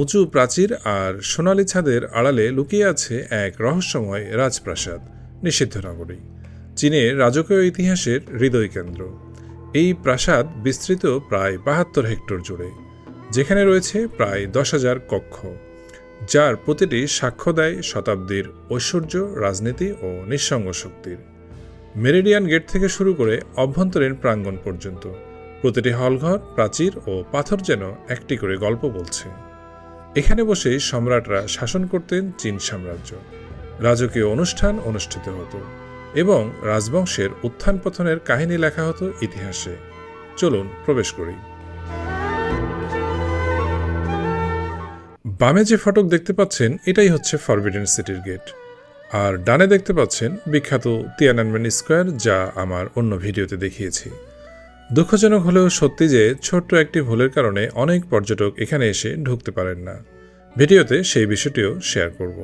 উঁচু প্রাচীর আর সোনালী ছাদের আড়ালে লুকিয়ে আছে এক রহস্যময় রাজপ্রাসাদ, নিষিদ্ধ নগরী চীনের রাজকীয় ইতিহাসের হৃদয়কেন্দ্র এই প্রাসাদ বিস্তৃত প্রায় বাহাত্তর হেক্টর জুড়ে, যেখানে রয়েছে প্রায় দশ হাজার কক্ষ, যার প্রতিটি সাক্ষ্য দেয় শতাব্দীর ঐশ্বর্য, রাজনীতি ও নিঃসঙ্গ শক্তির। মেরিডিয়ান গেট থেকে শুরু করে অভ্যন্তরীণ প্রাঙ্গণ পর্যন্ত প্রতিটি হলঘর, প্রাচীর ও পাথর যেন একটি করে গল্প বলছে। এখানে বসেই সম্রাটরা শাসন করতেন চীন সাম্রাজ্য। রাজকীয় অনুষ্ঠান অনুষ্ঠিত হতো এবং রাজবংশের উত্থান পতনের কাহিনী লেখা হতো ইতিহাসে। চলুন প্রবেশ করি। বামে যে ফটক দেখতে পাচ্ছেন, এটাই হচ্ছে ফরবিডেন সিটির গেট। আর ডানে দেখতে পাচ্ছেন বিখ্যাত তিয়ানানমেন স্কোয়ার যা আমার অন্য ভিডিওতে দেখিয়েছি। দুঃখজনক হলেও সত্যি যে, ছোট্ট একটি ভুলের কারণে অনেক পর্যটক এখানে এসে ঢুকতে পারেন না। ভিডিওতে সেই বিষয়টিও শেয়ার করব।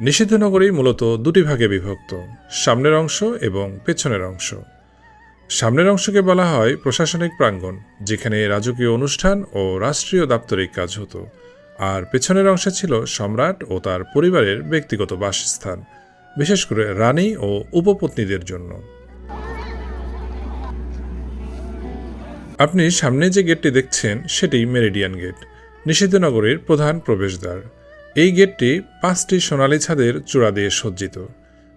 নিষিদ্ধ নগরী মূলত দুটি ভাগে বিভক্ত, সামনের অংশ এবং পেছনের অংশ। সামনের অংশকে বলা হয় প্রশাসনিক প্রাঙ্গণ, যেখানে রাজকীয় অনুষ্ঠান ও রাষ্ট্রীয় দাপ্তরিক কাজ হতো। আর পেছনের অংশে ছিল সম্রাট ও তার পরিবারের ব্যক্তিগত বাসস্থান, বিশেষ করে রানী ও উপপত্নীদের জন্য। আপনি সামনে যে গেটটি দেখছেন সেটি মেরিডিয়ান গেট, নিষিদ্ধ নগরীর প্রধান প্রবেশদ্বার। এই গেটটি পাঁচটি সোনালী ছাদের চূড়া দিয়ে সজ্জিত,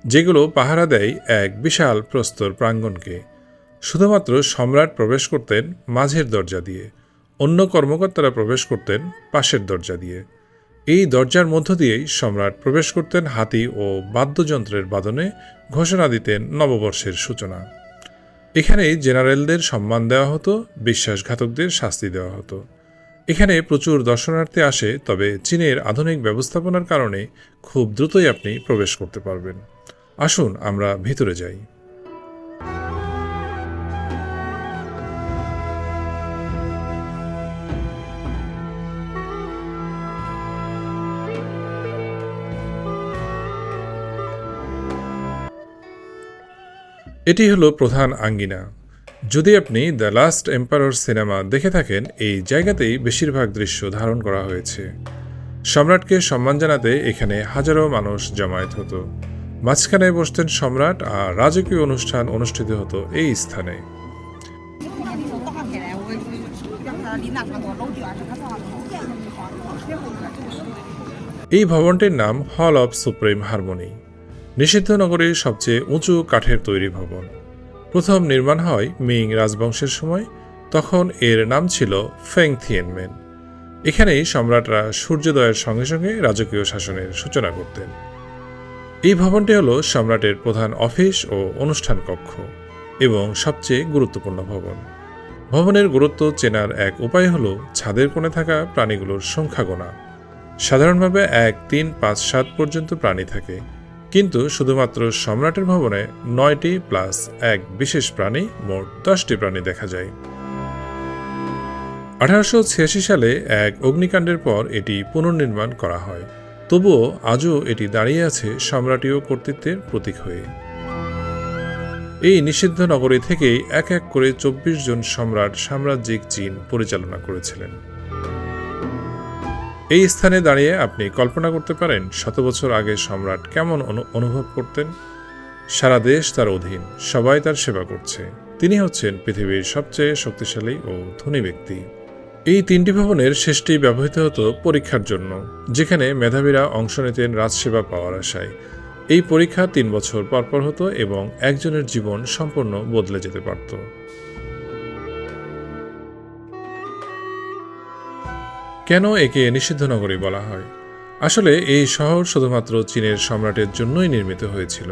যেগুলো পাহারা দেয় এক বিশাল প্রস্তর প্রাঙ্গণকে। শুধুমাত্র সম্রাট প্রবেশ করতেন মাঝের দরজা দিয়ে, অন্য কর্মকর্তারা প্রবেশ করতেন পাশের দরজা দিয়ে। এই দরজার মধ্য দিয়েই সম্রাট প্রবেশ করতেন হাতি ও বাদ্যযন্ত্রের বাদনে ঘোষণা দিতেন নববর্ষের সূচনা। এখানেই জেনারেলদের সম্মান দেওয়া হতো, বিশ্বাসঘাতকদের শাস্তি দেওয়া হতো। এখানে প্রচুর দর্শনার্থী আসে, তবে চীনের আধুনিক ব্যবস্থাপনার কারণে খুব দ্রুতই আপনি প্রবেশ করতে পারবেন। আসুন, আমরা ভিতরে যাই। এটি হলো প্রধান আঙ্গিনা। যদি আপনি দ্য লাস্ট এম্পারর সিনেমা দেখে থাকেন, এই জায়গাতেই বেশিরভাগ দৃশ্য ধারণ করা হয়েছে। সম্রাটকে সম্মান জানাতে এখানে হাজারো মানুষ জমায়েত হতো। মাঝখানে বসতেন সম্রাট আর রাজকীয় অনুষ্ঠান অনুষ্ঠিত হতো এই স্থানে। এই ভবনটির নাম হল অফ সুপ্রিম হারমোনি। নিষিদ্ধ নগরীর সবচেয়ে উঁচু কাঠের তৈরি ভবন। প্রথম নির্মাণ হয় মিং রাজবংশের সময়, তখন এর নাম ছিল ফেং থিয়েনমেন। এখানেই সম্রাটরা সূর্যোদয়ের সঙ্গে সঙ্গে রাজকীয় শাসনের সূচনা করতেন। এই ভবনটি হল সম্রাটের প্রধান অফিস ও অনুষ্ঠান কক্ষ এবং সবচেয়ে গুরুত্বপূর্ণ ভবন। ভবনের গুরুত্ব চেনার এক উপায় হল ছাদের কোণে থাকা প্রাণীগুলোর সংখ্যা গোনা সাধারণভাবে এক তিন পাঁচ সাত পর্যন্ত প্রাণী থাকে। কিন্তু শুধুমাত্র সম্রাটের ভবনে নয়টি প্লাস এক বিশেষ প্রাণী, মোট দশটি প্রাণী দেখা যায়। আঠারোশো ছিয়াশি সালে এক অগ্নিকাণ্ডের পর এটি পুনর্নির্মাণ করা হয়। তবুও আজও এটি দাঁড়িয়ে আছে সম্রাটীয় কর্তৃত্বের প্রতীক হয়ে। এই নিষিদ্ধ নগরী থেকেই এক এক করে চব্বিশ জন সম্রাট সাম্রাজ্যিক চীন পরিচালনা করেছিলেন। এই স্থানে দাঁড়িয়ে আপনি কল্পনা করতে পারেন, শত বছর আগে সম্রাট কেমন অনু- অনুভব করতেন? সারা দেশ তার অধীন, সবাই তার সেবা করছে। তিনি হচ্ছেন পৃথিবীর সবচেয়ে শক্তিশালী ও ধনী ব্যক্তি। এই তিনটি ভবনের শেষটি ব্যবহৃত হতো পরীক্ষার জন্য, যেখানে মেধাবীরা অংশ নিতেন রাজসেবা পাওয়ার আশায়। এই পরীক্ষা তিন বছর পরপর হতো এবং একজনের জীবন সম্পূর্ণ বদলে যেতে পারত। কেন একে নিষিদ্ধ নগরী বলা হয় আসলে এই শহর শুধুমাত্র চীনের সম্রাটের জন্যই নির্মিত হয়েছিল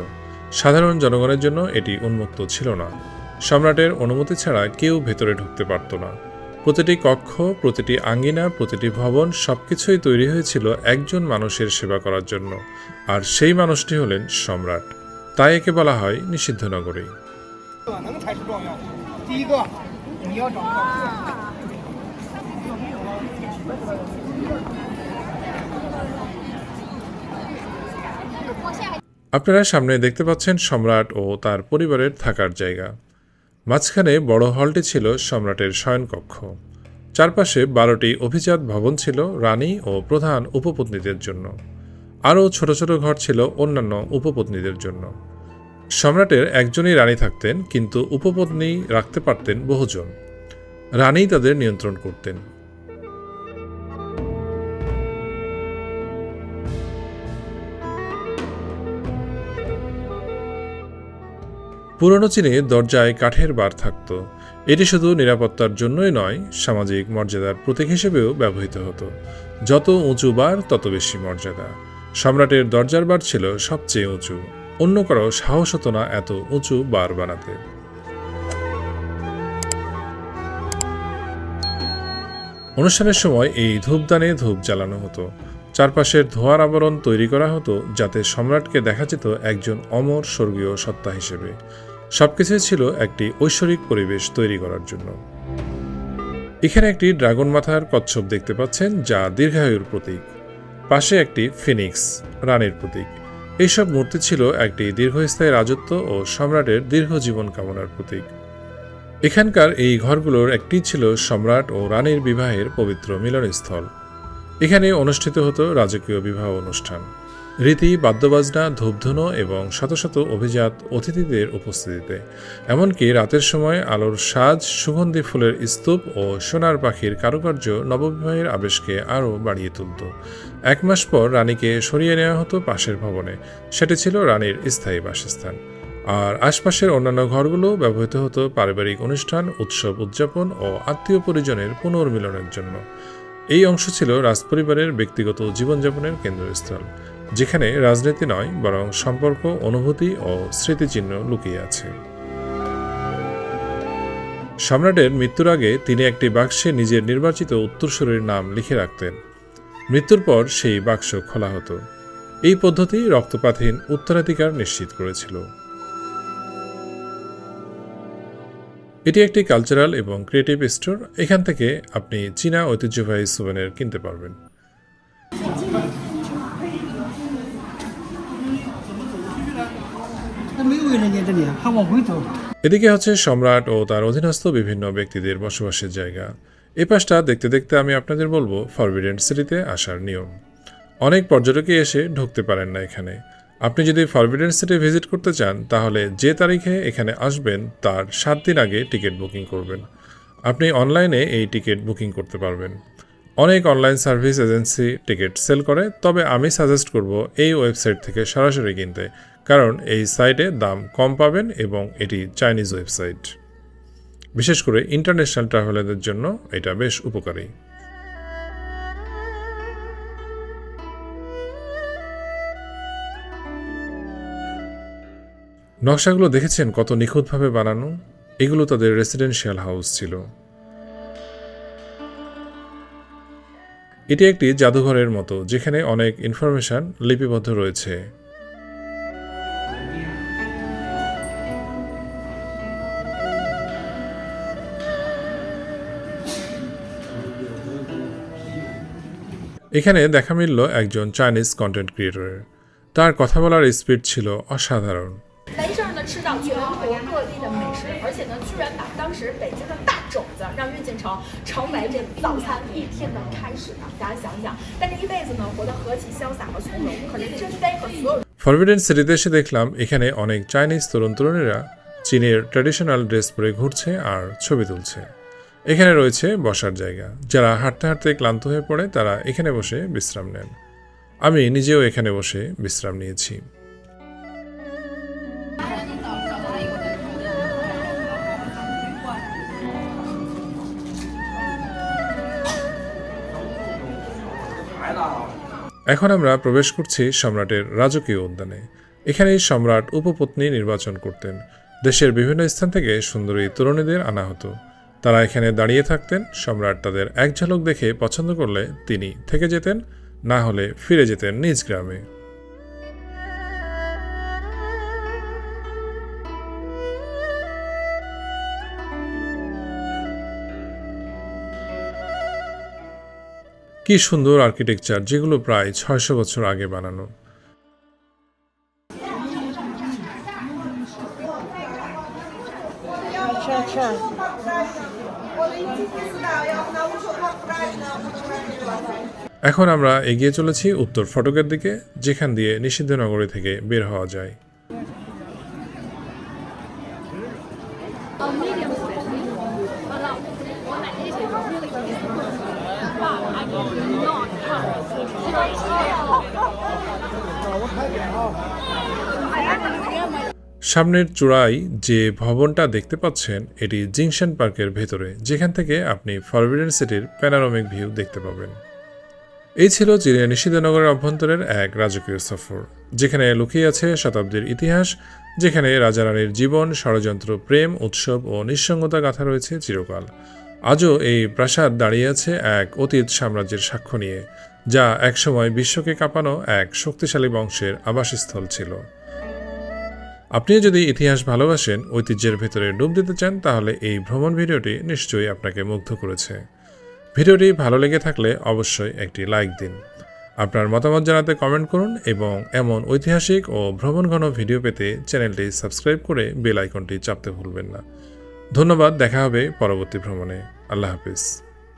সাধারণ জনগণের জন্য এটি উন্মুক্ত ছিল না সম্রাটের অনুমতি ছাড়া কেউ ভেতরে ঢুকতে পারত না প্রতিটি কক্ষ প্রতিটি আঙ্গিনা প্রতিটি ভবন সবকিছুই তৈরি হয়েছিল একজন মানুষের সেবা করার জন্য আর সেই মানুষটি হলেন সম্রাট তাই একে বলা হয় নিষিদ্ধ নগরী আপনারা সামনে দেখতে পাচ্ছেন সম্রাট ও তার পরিবারের থাকার জায়গা। মাঝখানে বড় হলটি ছিল সম্রাটের শয়নকক্ষ। চারপাশে বারোটি অভিজাত ভবন ছিল রানী ও প্রধান উপপত্নীদের জন্য। আরও ছোট ছোট ঘর ছিল অন্যান্য উপপত্নীদের জন্য। সম্রাটের একজনই রানী থাকতেন, কিন্তু উপপত্নী রাখতে পারতেন বহুজন। রানী তাদের নিয়ন্ত্রণ করতেন। পুরনো চীনে দরজায় কাঠের বার থাকত। এটি শুধু নিরাপত্তার জন্যই নয়, সামাজিক মর্যাদার প্রতীক হিসেবেও ব্যবহৃত হতো। যত উঁচু বার, তত বেশি মর্যাদা। সম্রাটের দরজার বার ছিল সবচেয়ে উঁচু। অন্য কারও সাহস হতো না এত উঁচু বার বানাতে। অনুষ্ঠানের সময় এই ধূপদানে ধূপ জ্বালানো হতো। চারপাশের ধোঁয়ার আবরণ তৈরি করা হতো যাতে সম্রাটকে দেখা যেত একজন অমর স্বর্গীয় সত্তা হিসেবে। সবকিছুই ছিল একটি ঐশ্বরিক পরিবেশ তৈরি করার জন্য। এখানে একটি ড্রাগন মাথার কচ্ছপ দেখতে পাচ্ছেন, যা দীর্ঘায়ুর প্রতীক। পাশে একটি ফিনিক্স, রানীর প্রতীক। এইসব মূর্তি ছিল একটি দীর্ঘস্থায়ী রাজত্ব ও সম্রাটের দীর্ঘ জীবন কামনার প্রতীক। এখানকার এই ঘরগুলোর একটি ছিল সম্রাট ও রানীর বিবাহের পবিত্র মিলনস্থল। এখানে অনুষ্ঠিত হতো রাজকীয় বিবাহ অনুষ্ঠান। রীতি, বাদ্যবাজনা, ধূপধুনো এবং শত শত অভিজাত অতিথিদের উপস্থিতিতে। এমনকি রাতের সময় আলোর সাজ, সুগন্ধি ফুলের স্তূপ ও সোনার পাখির কারুকার্য নববিবাহের আবেশকে আরও বাড়িয়ে তুলত। এক মাস পর রানীকে সরিয়ে নেওয়া হতো পাশের ভবনে। সেটি ছিল রানীর স্থায়ী বাসস্থান। আর আশপাশের অন্যান্য ঘরগুলো ব্যবহৃত হতো পারিবারিক অনুষ্ঠান, উৎসব উদযাপন ও আত্মীয় পরিজনের পুনর্মিলনের জন্য। এই অংশ ছিল রাজপরিবারের ব্যক্তিগত জীবনযাপনের কেন্দ্রস্থল। যেখানে রাজনীতি নয়, বরং সম্পর্ক, অনুভূতি ও স্মৃতিচিহ্ন লুকিয়ে আছে। সম্রাটের মৃত্যুর আগে তিনি একটি বাক্সে নিজের নির্বাচিত উত্তরসূরির নাম লিখে রাখতেন। মৃত্যুর পর সেই বাক্স খোলা হতো। এই পদ্ধতি রক্তপাতহীন উত্তরাধিকার নিশ্চিত করেছিল। এটি একটি কালচারাল এবং ক্রিয়েটিভ স্টোর। এখান থেকে আপনি চীনা ঐতিহ্যবাহী সুভেনের কিনতে পারবেন। এদিকে হচ্ছে সম্রাট ও তার অধীনস্থ বিভিন্ন ব্যক্তিদের বসবাসের জায়গা। এ পাশটা দেখতে দেখতে আমি আপনাদের বলব ফরবিডেন্ট সিটিতে আসার নিয়ম। অনেক পর্যটকই এসে ঢুকতে পারেন না এখানে। আপনি যদি ফরবিডেন্ট সিটি ভিজিট করতে চান, তাহলে যে তারিখে এখানে আসবেন, তার সাত দিন আগে টিকিট বুকিং করবেন। আপনি অনলাইনে এই টিকিট বুকিং করতে পারবেন। অনেক online service agency ticket sale করে, তবে আমি সাজেস্ট করব এই ওয়েবসাইট থেকে সরাসরি কিনতে। কারণ এই সাইটে দাম কম পাবেন এবং এটি চাইনিজ ওয়েবসাইট। বিশেষ করে ইন্টারন্যাশনাল ট্রাভেলারদের জন্য এটা বেশ উপকারী। নকশাগুলো দেখেছেন কত নিখুঁতভাবে বানানো? এগুলো তাদের রেসিডেন্সিয়াল হাউস ছিল। এটি একটি জাদুঘরের মতো, যেখানে অনেক ইনফরমেশন লিপিবদ্ধ রয়েছে। এখানে দেখা মিলল একজন চাইনিজ কন্টেন্ট ক্রিয়েটরের তার কথা বলার স্পিড ছিল অসাধারণ। ফরবিডেন সিটিতে এসে দেখলাম এখানে অনেক চাইনিজ তরুণ তরুণীরা চীনের ট্র্যাডিশনাল ড্রেস পরে ঘুরছে আর ছবি তুলছে। এখানে রয়েছে বসার জায়গা। যারা হাঁটতে হাঁটতে ক্লান্ত হয়ে পড়ে, তারা এখানে বসে বিশ্রাম নেন। আমি নিজেও এখানে বসে বিশ্রাম নিয়েছি। এখন আমরা প্রবেশ করছি সম্রাটের রাজকীয় উদ্যানে। এখানেই সম্রাট উপপত্নী নির্বাচন করতেন। দেশের বিভিন্ন স্থান থেকে সুন্দরী তরুণীদের আনা হতো। তারা এখানে দাঁড়িয়ে থাকতেন, সম্রাট তাদের এক ঝলক দেখে পছন্দ করলে তিনি থেকে যেতেন, না হলে ফিরে যেতেন নিজ গ্রামে। কি সুন্দর আর্কিটেকচার যেগুলো প্রায় ছয়শো বছর আগে বানানো। এখন আমরা এগিয়ে চলেছি উত্তর ফটকের দিকে, যেখান দিয়ে নিষিদ্ধ নগরী থেকে বের হওয়া যায়। সামনের চূড়ায় যে ভবনটা দেখতে পাচ্ছেন, এটি জিংশন পার্কের ভেতরে, যেখান থেকে আপনি ফরবিডেন সিটির প্যানারোমিক ভিউ দেখতে পাবেন। এই ছিল চীনের নিষিদ্ধনগরের অভ্যন্তরের এক রাজকীয় সফর, যেখানে লুকিয়ে আছে শতাব্দীর ইতিহাস, যেখানে রাজা রানীর জীবন, ষড়যন্ত্র, প্রেম, উৎসব ও নিঃসঙ্গতা গাথা রয়েছে চিরকাল। আজও এই প্রাসাদ দাঁড়িয়ে আছে এক অতীত সাম্রাজ্যের সাক্ষ্য নিয়ে, যা একসময় বিশ্বকে কাঁপানো এক শক্তিশালী বংশের আবাসস্থল ছিল। আপনিও যদি ইতিহাস ভালোবাসেন, ঐতিহ্যের ভেতরে ডুব দিতে চান, তাহলে এই ভ্রমণ ভিডিওটি নিশ্চয়ই আপনাকে মুগ্ধ করেছে। ভিডিওটি ভালো লেগে থাকলে অবশ্যই একটি লাইক দিন। আপনার মতামত জানাতে কমেন্ট করুন এবং এমন ঐতিহাসিক ও ভ্রমণ ঘন ভিডিও পেতে চ্যানেলটি সাবস্ক্রাইব করে বেল আইকনটি চাপতে ভুলবেন না। ধন্যবাদ, দেখা হবে পরবর্তী ভ্রমণে। আল্লাহ হাফিজ।